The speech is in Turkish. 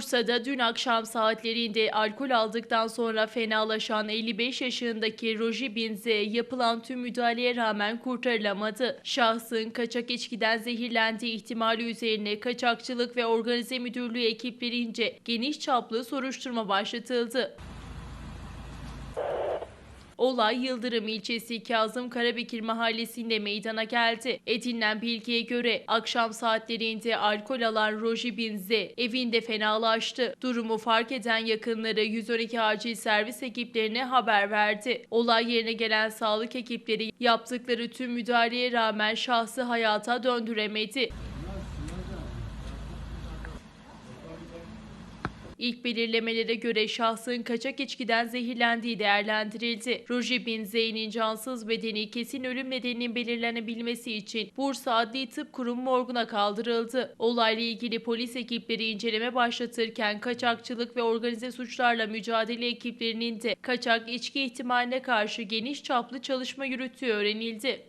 Bursa'da dün akşam saatlerinde alkol aldıktan sonra fenalaşan 55 yaşındaki Roji Binze yapılan tüm müdahaleye rağmen kurtarılamadı. Şahsın kaçak içkiden zehirlendiği ihtimali üzerine Kaçakçılık ve Organize Müdürlüğü ekiplerince geniş çaplı soruşturma başlatıldı. Olay Yıldırım ilçesi Kazım Karabekir mahallesinde meydana geldi. Edinilen bilgiye göre akşam saatlerinde alkol alan Roji Binze evinde fenalaştı. Durumu fark eden yakınları 112 acil servis ekiplerine haber verdi. Olay yerine gelen sağlık ekipleri yaptıkları tüm müdahaleye rağmen şahsı hayata döndüremedi. İlk belirlemelere göre şahsın kaçak içkiden zehirlendiği değerlendirildi. Roji Bin Zeyn'in cansız bedeni kesin ölüm nedeninin belirlenebilmesi için Bursa Adli Tıp Kurumu morguna kaldırıldı. Olayla ilgili polis ekipleri inceleme başlatırken kaçakçılık ve organize suçlarla mücadele ekiplerinin de kaçak içki ihtimaline karşı geniş çaplı çalışma yürüttüğü öğrenildi.